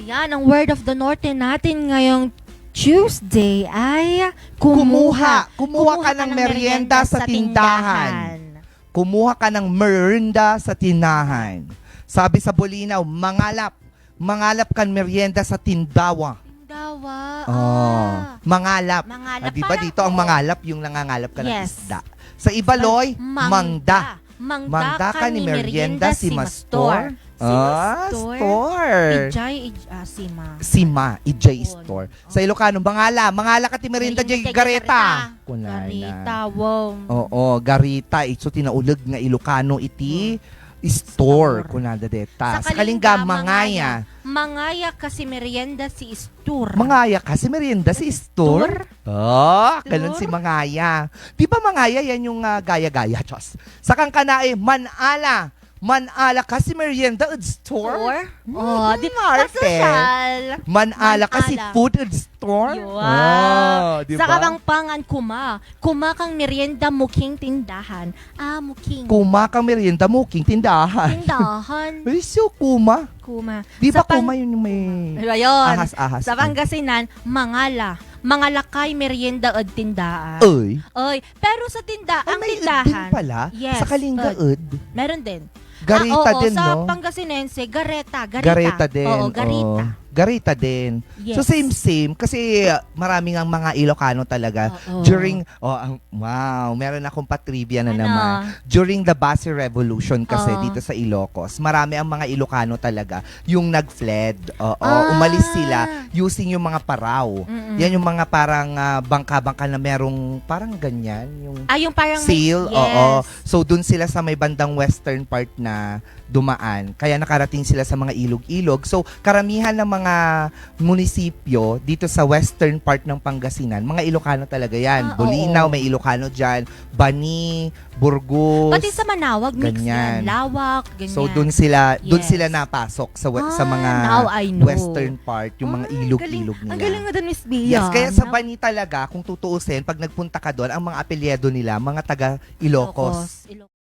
Ayan, ang word of the Norte natin ngayong Tuesday ay Kumuha. kumuha. Kumuha ka ng merienda sa tindahan. Kumuha ka ng merienda sa tinahan. Sabi sa Bolinaw, mangalap. Mangalap ka ng merienda sa tindawa. Dawa. Oh, Ah. mangalap. Mangalap. Ah, di ba Parang- dito ang mangalap, yung nangangalap ka ng Yes. isda. Sa Ibaloy, mangda. Mangda, Mangda ka ni merienda si Mastor. Si Ah, store. Ijay, ij, ah, sima. Sima, Ijay. Store. Sa Ilocano, mangala. Mangala ka ti merienda jay gareta. gareta. Kunana. Garita, wow. Oo, garita. Ito tinaulag nga Ilocano iti store. Kunada deta. Sa Kalinga, mangaya. Mangaya kasi merienda si Istur. Mangaya kasi merienda si store. Oh, ganun Store? si Mangaya. Di ba Mangaya yan yung ah, gaya-gaya, Diyos? Sa kangkanae, manala. Manala kasi merienda at store. Store? Hmm, Oh, di arte. Social. Manala kasi Manala. food at store. Wow. Oh, di Sa ba? kabangpangan kuma. Kuma kang merienda muking tindahan. Ah, muking. Kuma kang merienda mo, king tindahan. Tindahan. Ay, so kuma. Kuma. Di ba Sa pang- kuma yun yung may Ayun. ahas-ahas? Sa Pangasinan, mangala. Mangalakay merienda at tindaan. Uy. Oy, pero sa tinda, Ay, ang may ud din tindahan, pala. Yes, sa Kalinga ud. meron din. Garita ah, oo, din, sa no? Pangasinense, gareta, garita. Garita din. Oo, garita. oo. Garita din. Yes. So same same kasi uh, maraming ang mga Ilocano talaga Oo. during oh ang wow, meron akong patrivia na Ano? naman. During the Basi Revolution kasi Oo. dito sa Ilocos, marami ang mga Ilocano talaga yung nag-fled. Oo, Ah. umalis sila using yung mga paraw. Mm-mm. Yan yung mga parang ah, bangka-bangka na merong parang ganyan, yung Ah, yung parang sail, yes. oo. So dun sila sa may bandang western part na dumaan. Kaya nakarating sila sa mga ilog-ilog. So karamihan ng mga munisipyo dito sa western part ng Pangasinan, mga Ilocano talaga yan. Ah, Bulinaw, oo. may Ilocano dyan. Bani, Burgos. Pati sa Manawag, mix ganyan. yan. Lawak, ganyan. So doon sila, Yes. sila napasok sa we- sa Ah, mga western part, yung mga ilog-ilog nila. Ang galing nga doon, Miss Bia. Yes, kaya sa Bani talaga, kung tutuusin, pag nagpunta ka doon, ang mga apelyedo nila, mga taga Ilocos. Ilocos.